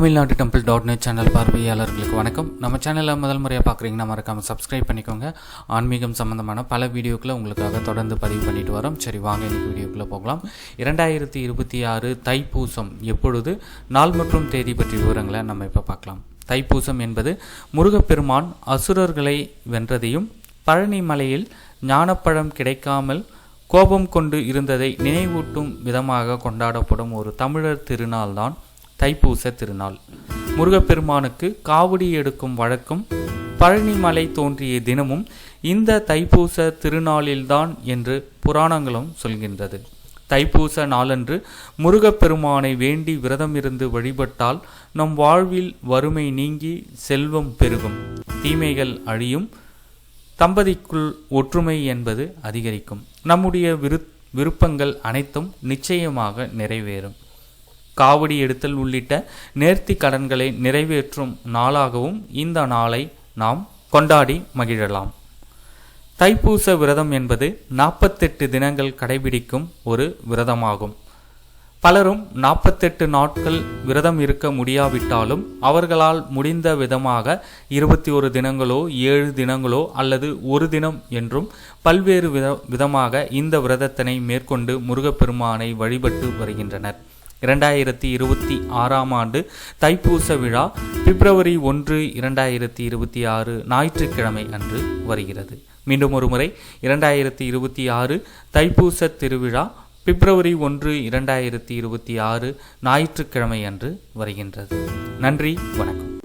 Tamil Nadu temple dot net channel பார்வையாளர்களுக்கு வணக்கம். நம்ம சேனலில் முதல் முறையாக பார்க்குறீங்கன்னா மறக்காமல் சப்ஸ்கிரைப் பண்ணிக்கோங்க. ஆன்மீகம் சம்மந்தமான பல வீடியோக்களை உங்களுக்காக தொடர்ந்து பதிவு பண்ணிட்டு வரோம். சரி வாங்க இன்னைக்கு வீடியோக்குள்ளே போகலாம். இரண்டாயிரத்தி இருபத்தி ஆறு தைப்பூசம் எப்பொழுது? நாள் மற்றும் தேதி பற்றி விவரங்களை நம்ம இப்போ பார்க்கலாம். தைப்பூசம் என்பது முருகப்பெருமான் அசுரர்களை வென்றதையும் பழனி மலையில் ஞானப்பழம் கிடைக்காமல் கோபம் கொண்டு இருந்ததை நினைவூட்டும் விதமாக கொண்டாடப்படும் ஒரு தமிழர் திருநாள்தான் தைப்பூச திருநாள். முருகப்பெருமானுக்கு காவடி எடுக்கும் வழக்கம் பழனிமலை தோன்றிய தினமும் இந்த தைப்பூச திருநாளில்தான் என்று புராணங்களும் சொல்கின்றது. தைப்பூச நாளன்று முருகப்பெருமானை வேண்டி விரதமிருந்து வழிபட்டால் நம் வாழ்வில் வறுமை நீங்கி செல்வம் பெருகும். தீமைகள் அழியும். தம்பதிக்குள் ஒற்றுமை என்பது அதிகரிக்கும். நம்முடைய விரு விருப்பங்கள் அனைத்தும் நிச்சயமாக நிறைவேறும். காவடி எடுத்தல் உள்ளிட்ட நேர்த்தி கடன்களை நிறைவேற்றும் நாளாகவும் இந்த நாளை நாம் கொண்டாடி மகிழலாம். தைப்பூச விரதம் என்பது நாற்பத்தெட்டு தினங்கள் கடைபிடிக்கும் ஒரு விரதமாகும். பலரும் நாற்பத்தெட்டு நாட்கள் விரதம் இருக்க முடியாவிட்டாலும் அவர்களால் முடிந்த விதமாக இருபத்தி ஒரு தினங்களோ ஏழு தினங்களோ அல்லது ஒரு தினம் என்றும் பல்வேறு வித விதமாக இந்த விரதத்தினை மேற்கொண்டு முருகப்பெருமானை வழிபட்டு வருகின்றனர். இரண்டாயிரத்தி இருபத்தி ஆறாம் ஆண்டு தைப்பூச விழா பிப்ரவரி ஒன்று இரண்டாயிரத்தி இருபத்தி ஆறு ஞாயிற்றுக்கிழமை அன்று வருகிறது. மீண்டும் ஒரு முறை இரண்டாயிரத்தி இருபத்தி ஆறு தைப்பூச திருவிழா பிப்ரவரி ஒன்று இரண்டாயிரத்தி இருபத்தி ஆறு ஞாயிற்றுக்கிழமை அன்று வருகின்றது. நன்றி வணக்கம்.